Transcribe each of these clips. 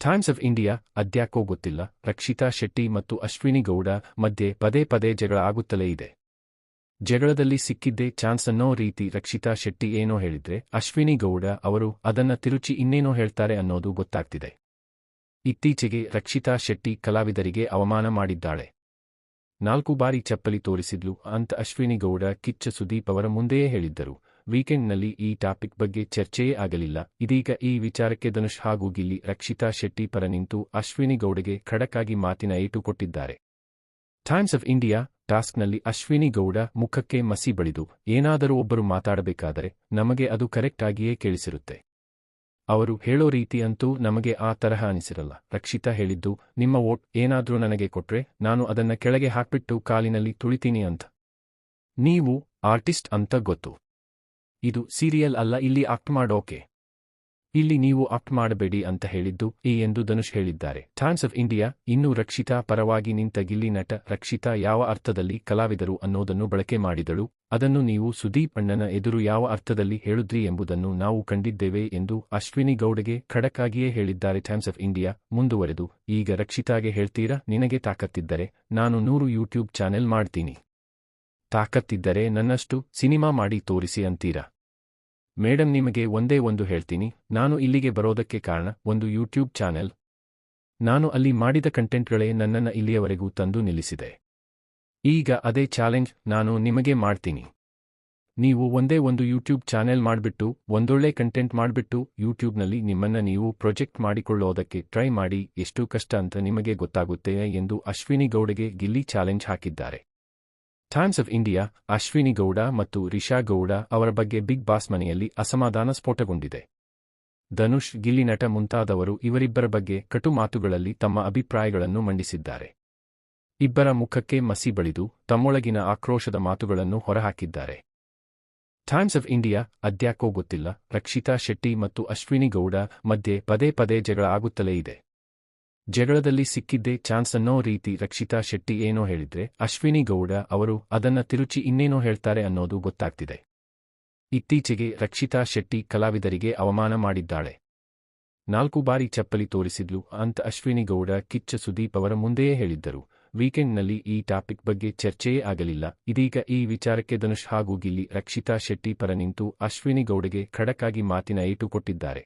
Times of India ಅದ್ಯಾಕೋ ಗೊತ್ತಿಲ್ಲ ರಕ್ಷಿತಾ ಶೆಟ್ಟಿ ಮತ್ತು ಅಶ್ವಿನಿ ಗೌಡ ಮಧ್ಯೆ ಪದೇ ಪದೇ ಜಗಳ ಆಗುತ್ತಲೇ ಇದೆ. ಜಗಳದಲ್ಲಿ ಸಿಕ್ಕಿದ್ದೇ ಚಾನ್ಸ್ ಅನ್ನೋ ರೀತಿ ರಕ್ಷಿತಾ ಶೆಟ್ಟಿ ಏನೋ ಹೇಳಿದ್ರೆ, ಅಶ್ವಿನಿ ಗೌಡ ಅವರು ಅದನ್ನ ತಿರುಚಿ ಇನ್ನೇನೋ ಹೇಳ್ತಾರೆ ಅನ್ನೋದು ಗೊತ್ತಾಗ್ತಿದೆ. ಇತ್ತೀಚೆಗೆ ರಕ್ಷಿತಾ ಶೆಟ್ಟಿ ಕಲಾವಿದರಿಗೆ ಅವಮಾನ ಮಾಡಿದ್ದಾಳೆ. ನಾಲ್ಕು ಬಾರಿ ಚಪ್ಪಲಿ ತೋರಿಸಿದ್ಲು ಅಂತ ಅಶ್ವಿನಿ ಗೌಡ ಕಿಚ್ಚ ಸುದೀಪ್ ಅವರ ಮುಂದೆಯೇ ಹೇಳಿದ್ದರು. ವೀಕೆಂಡ್ನಲ್ಲಿ ಈ ಟಾಪಿಕ್ ಬಗ್ಗೆ ಚರ್ಚೆಯೇ ಆಗಲಿಲ್ಲ. ಇದೀಗ ಈ ವಿಚಾರಕ್ಕೆ ಧನುಷ್ ಹಾಗೂ ಗಿಲ್ಲಿ ರಕ್ಷಿತಾ ಶೆಟ್ಟಿ ಪರ ನಿಂತು ಅಶ್ವಿನಿ ಗೌಡಗೆ ಖಡಕ್ಕಾಗಿ ಮಾತಿನ ಏಟು ಕೊಟ್ಟಿದ್ದಾರೆ. ಟೈಮ್ಸ್ ಆಫ್ ಇಂಡಿಯಾ ಟಾಸ್ಕ್ನಲ್ಲಿ ಅಶ್ವಿನಿ ಗೌಡ ಮುಖಕ್ಕೆ ಮಸಿ ಬಳಿದು, ಏನಾದರೂ ಒಬ್ಬರು ಮಾತಾಡಬೇಕಾದರೆ ನಮಗೆ ಅದು ಕರೆಕ್ಟ್ ಆಗಿಯೇ ಕೇಳಿಸಿರುತ್ತೆ. ಅವರು ಹೇಳೋ ರೀತಿ ಅಂತೂ ನಮಗೆ ಆ ತರಹ ಅನಿಸಿರಲ್ಲ. ರಕ್ಷಿತಾ ಹೇಳಿದ್ದು, ನಿಮ್ಮ ವೋಟ್ ಏನಾದ್ರೂ ನನಗೆ ಕೊಟ್ರೆ ನಾನು ಅದನ್ನ ಕೆಳಗೆ ಹಾಕ್ಬಿಟ್ಟು ಕಾಲಿನಲ್ಲಿ ತುಳಿತೀನಿ ಅಂತ. ನೀವು ಆರ್ಟಿಸ್ಟ್ ಅಂತ ಗೊತ್ತು. ಇದು ಸೀರಿಯಲ್ ಅಲ್ಲ, ಇಲ್ಲಿ ಆಕ್ಟ್ ಮಾಡೋಕೆ ಇಲ್ಲಿ ನೀವು ಆಕ್ಟ್ ಮಾಡಬೇಡಿ ಅಂತ ಹೇಳಿದ್ದು ಈ ಎಂದು ಧನುಷ್ ಹೇಳಿದ್ದಾರೆ. ಟೈಮ್ಸ್ ಆಫ್ ಇಂಡಿಯಾ ಇನ್ನೂ ರಕ್ಷಿತಾ ಪರವಾಗಿ ನಿಂತ ಗಿಲ್ಲಿ ನಟ ರಕ್ಷಿತಾ ಯಾವ ಅರ್ಥದಲ್ಲಿ ಕಲಾವಿದರು ಅನ್ನೋದನ್ನು ಬಳಕೆ ಮಾಡಿದಳು? ಅದನ್ನು ನೀವು ಸುದೀಪ್ ಅಣ್ಣನ ಎದುರು ಯಾವ ಅರ್ಥದಲ್ಲಿ ಹೇಳುದ್ರಿ ಎಂಬುದನ್ನು ನಾವು ಕಂಡಿದ್ದೇವೆ ಎಂದು ಅಶ್ವಿನಿ ಗೌಡಗೆ ಖಡಕ್ಕಾಗಿಯೇ ಹೇಳಿದ್ದಾರೆ. ಟೈಮ್ಸ್ ಆಫ್ ಇಂಡಿಯಾ ಮುಂದುವರೆದು, ಈಗ ರಕ್ಷಿತಾಗೆ ಹೇಳ್ತೀರಾ? ನಿನಗೆ ತಾಕತ್ತಿದ್ದರೆ ನಾನು ನೂರು ಯೂಟ್ಯೂಬ್ ಚಾನೆಲ್ ಮಾಡ್ತೀನಿ. ತಾಕತ್ತಿದ್ದರೆ ನನ್ನಷ್ಟು ಸಿನಿಮಾ ಮಾಡಿ ತೋರಿಸಿ ಅಂತೀರಾ? ಮೇಡಮ್ ನಿಮಗೆ ಒಂದೇ ಒಂದು ಹೇಳ್ತೀನಿ. ನಾನು ಇಲ್ಲಿಗೆ ಬರೋದಕ್ಕೆ ಕಾರಣ ಒಂದು ಯೂಟ್ಯೂಬ್ ಚಾನೆಲ್. ನಾನು ಅಲ್ಲಿ ಮಾಡಿದ ಕಂಟೆಂಟ್ಗಳೇ ನನ್ನನ್ನ ಇಲ್ಲಿಯವರೆಗೂ ತಂದು ನಿಲ್ಲಿಸಿದೆ. ಈಗ ಅದೇ ಚಾಲೆಂಜ್ ನಾನು ನಿಮಗೆ ಮಾಡ್ತೀನಿ. ನೀವು ಒಂದೇ ಒಂದು ಯೂಟ್ಯೂಬ್ ಚಾನೆಲ್ ಮಾಡಿಬಿಟ್ಟು, ಒಂದೊಳ್ಳೆ ಕಂಟೆಂಟ್ ಮಾಡಿಬಿಟ್ಟು, ಯೂಟ್ಯೂಬ್ನಲ್ಲಿ ನಿಮ್ಮನ್ನ ನೀವು ಪ್ರೊಜೆಕ್ಟ್ ಮಾಡಿಕೊಳ್ಳೋದಕ್ಕೆ ಟ್ರೈ ಮಾಡಿ, ಎಷ್ಟು ಕಷ್ಟ ಅಂತ ನಿಮಗೆ ಗೊತ್ತಾಗುತ್ತೆ ಎಂದು ಅಶ್ವಿನಿ ಗೌಡಗೆ ಗಿಲ್ಲಿ ಚಾಲೆಂಜ್ ಹಾಕಿದ್ದಾರೆ. Times of India Ashwini Gowda ಮತ್ತು ರಿಷಾ ಗೌಡ ಅವರ ಬಗ್ಗೆ ಬಿಗ್ ಬಾಸ್ ಮನೆಯಲ್ಲಿ ಅಸಮಾಧಾನ ಸ್ಫೋಟಗೊಂಡಿದೆ. ಧನುಷ್, ಗಿಲ್ಲಿ ನಟ ಮುಂತಾದವರು ಇವರಿಬ್ಬರ ಬಗ್ಗೆ ಕಟು ಮಾತುಗಳಲ್ಲಿ ತಮ್ಮ ಅಭಿಪ್ರಾಯಗಳನ್ನು ಮಂಡಿಸಿದ್ದಾರೆ. ಇಬ್ಬರ ಮುಖಕ್ಕೆ ಮಸಿ ಬಳಿದು ತಮ್ಮೊಳಗಿನ ಆಕ್ರೋಶದ ಮಾತುಗಳನ್ನು ಹೊರಹಾಕಿದ್ದಾರೆ. ಟೈಮ್ಸ್ ಆಫ್ ಇಂಡಿಯಾ ಅದ್ಯಾಕೋ ಗೊತ್ತಿಲ್ಲ, ರಕ್ಷಿತಾ ಶೆಟ್ಟಿ ಮತ್ತು ಅಶ್ವಿನಿ ಗೌಡ ಮಧ್ಯೆ ಪದೇ ಪದೇ ಜಗಳ ಆಗುತ್ತಲೇ ಇದೆ. ಜಗಳದಲ್ಲಿ ಸಿಕ್ಕಿದ್ದೇ ಚಾನ್ಸ್ ಅನ್ನೋ ರೀತಿ ರಕ್ಷಿತಾ ಶೆಟ್ಟಿ ಏನೋ ಹೇಳಿದ್ರೆ, ಅಶ್ವಿನಿ ಗೌಡ ಅವರು ಅದನ್ನ ತಿರುಚಿ ಇನ್ನೇನೋ ಹೇಳ್ತಾರೆ ಅನ್ನೋದು ಗೊತ್ತಾಗ್ತಿದೆ. ಇತ್ತೀಚೆಗೆ ರಕ್ಷಿತಾ ಶೆಟ್ಟಿ ಕಲಾವಿದರಿಗೆ ಅವಮಾನ ಮಾಡಿದ್ದಾಳೆ. ನಾಲ್ಕು ಬಾರಿ ಚಪ್ಪಲಿ ತೋರಿಸಿದ್ಲು ಅಂತ ಅಶ್ವಿನಿ ಗೌಡ ಕಿಚ್ಚ ಸುದೀಪ್ ಅವರ ಮುಂದೆಯೇ ಹೇಳಿದ್ದರು. ವೀಕೆಂಡ್ನಲ್ಲಿ ಈ ಟಾಪಿಕ್ ಬಗ್ಗೆ ಚರ್ಚೆಯೇ ಆಗಲಿಲ್ಲ. ಇದೀಗ ಈ ವಿಚಾರಕ್ಕೆ ಧನುಷ್ ಹಾಗೂ ಗಿಲ್ಲಿ ರಕ್ಷಿತಾ ಶೆಟ್ಟಿ ಪರ ನಿಂತು ಅಶ್ವಿನಿ ಗೌಡಗೆ ಖಡಕ್ಕಾಗಿ ಮಾತಿನ ಏಟು ಕೊಟ್ಟಿದ್ದಾರೆ.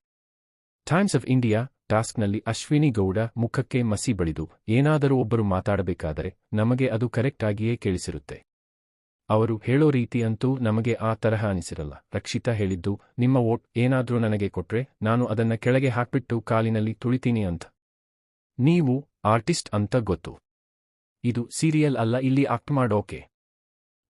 ಟೈಮ್ಸ್ ಆಫ್ ಇಂಡಿಯಾ ಟಾಸ್ಕ್ನಲ್ಲಿ ಅಶ್ವಿನಿ ಗೌಡ ಮುಖಕ್ಕೆ ಮಸಿ ಬಳಿದು, ಏನಾದರೂ ಒಬ್ಬರು ಮಾತಾಡಬೇಕಾದರೆ ನಮಗೆ ಅದು ಕರೆಕ್ಟ್ ಆಗಿಯೇ ಕೇಳಿಸಿರುತ್ತೆ. ಅವರು ಹೇಳೋ ರೀತಿ ಅಂತೂ ನಮಗೆ ಆ ತರಹ ಅನಿಸಿರಲ್ಲ. ರಕ್ಷಿತಾ ಹೇಳಿದ್ದು, ನಿಮ್ಮ ವೋಟ್ ಏನಾದ್ರೂ ನನಗೆ ಕೊಟ್ರೆ ನಾನು ಅದನ್ನ ಕೆಳಗೆ ಹಾಕ್ಬಿಟ್ಟು ಕಾಲಿನಲ್ಲಿ ತುಳಿತೀನಿ ಅಂತ. ನೀವು ಆರ್ಟಿಸ್ಟ್ ಅಂತ ಗೊತ್ತು. ಇದು ಸೀರಿಯಲ್ ಅಲ್ಲ, ಇಲ್ಲಿ ಆಕ್ಟ್ ಮಾಡೋಕೆ.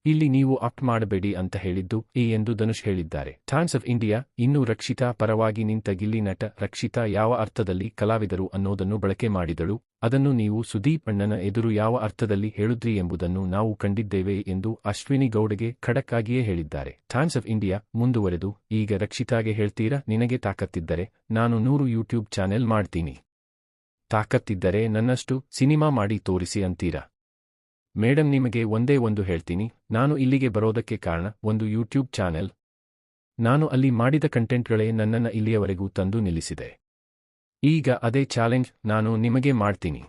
ಇಲ್ಲಿ ನೀವು ಆಕ್ಟ್ ಮಾಡಬೇಡಿ ಅಂತ ಹೇಳಿದ್ದು ಈ ಎಂದು ಧನುಷ್ ಹೇಳಿದ್ದಾರೆ. ಟೈಮ್ಸ್ ಆಫ್ ಇಂಡಿಯಾ ಇನ್ನೂ ರಕ್ಷಿತಾ ಪರವಾಗಿ ನಿಂತ ಗಿಲ್ಲಿ ನಟ ರಕ್ಷಿತಾ ಯಾವ ಅರ್ಥದಲ್ಲಿ ಕಲಾವಿದರು ಅನ್ನೋದನ್ನು ಬಳಕೆ ಮಾಡಿದಳು? ಅದನ್ನು ನೀವು ಸುದೀಪ್ ಅಣ್ಣನ ಎದುರು ಯಾವ ಅರ್ಥದಲ್ಲಿ ಹೇಳುದ್ರಿ ಎಂಬುದನ್ನು ನಾವು ಕಂಡಿದ್ದೇವೆ ಎಂದು ಅಶ್ವಿನಿ ಗೌಡಗೆ ಖಡಕ್ಕಾಗಿಯೇ ಹೇಳಿದ್ದಾರೆ. ಟೈಮ್ಸ್ ಆಫ್ ಇಂಡಿಯಾ ಮುಂದುವರೆದು, ಈಗ ರಕ್ಷಿತಾಗೆ ಹೇಳ್ತೀರಾ? ನಿನಗೆ ತಾಕತ್ತಿದ್ದರೆ ನಾನು ನೂರು ಯೂಟ್ಯೂಬ್ ಚಾನೆಲ್ ಮಾಡ್ತೀನಿ. ತಾಕತ್ತಿದ್ದರೆ ನನ್ನಷ್ಟು ಸಿನಿಮಾ ಮಾಡಿ ತೋರಿಸಿ ಅಂತೀರಾ? ಮೇಡಮ್ ನಿಮಗೆ ಒಂದೇ ಒಂದು ಹೇಳ್ತೀನಿ. ನಾನು ಇಲ್ಲಿಗೆ ಬರೋದಕ್ಕೆ ಕಾರಣ ಒಂದು ಯೂಟ್ಯೂಬ್ ಚಾನೆಲ್. ನಾನು ಅಲ್ಲಿ ಮಾಡಿದ ಕಂಟೆಂಟ್ಗಳೇ ನನ್ನನ್ನ ಇಲ್ಲಿಯವರೆಗೂ ತಂದು ನಿಲ್ಲಿಸಿದೆ. ಈಗ ಅದೇ ಚಾಲೆಂಜ್ ನಾನು ನಿಮಗೆ ಮಾಡ್ತೀನಿ.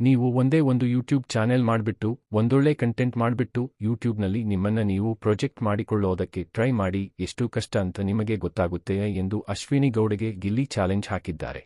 ನೀವು ಒಂದೇ ಒಂದು ಯೂಟ್ಯೂಬ್ ಚಾನೆಲ್ ಮಾಡಿಬಿಟ್ಟು, ಒಂದೊಳ್ಳೆ ಕಂಟೆಂಟ್ ಮಾಡಿಬಿಟ್ಟು ಯೂಟ್ಯೂಬ್ನಲ್ಲಿ ನಿಮ್ಮನ್ನ ನೀವು ಪ್ರೊಜೆಕ್ಟ್ ಮಾಡಿಕೊಳ್ಳೋದಕ್ಕೆ ಟ್ರೈ ಮಾಡಿ, ಎಷ್ಟು ಕಷ್ಟ ಅಂತ ನಿಮಗೆ ಗೊತ್ತಾಗುತ್ತೆ ಎಂದು ಅಶ್ವಿನಿ ಗೌಡಗೆ ಗಿಲ್ಲಿ ಚಾಲೆಂಜ್ ಹಾಕಿದ್ದಾರೆ.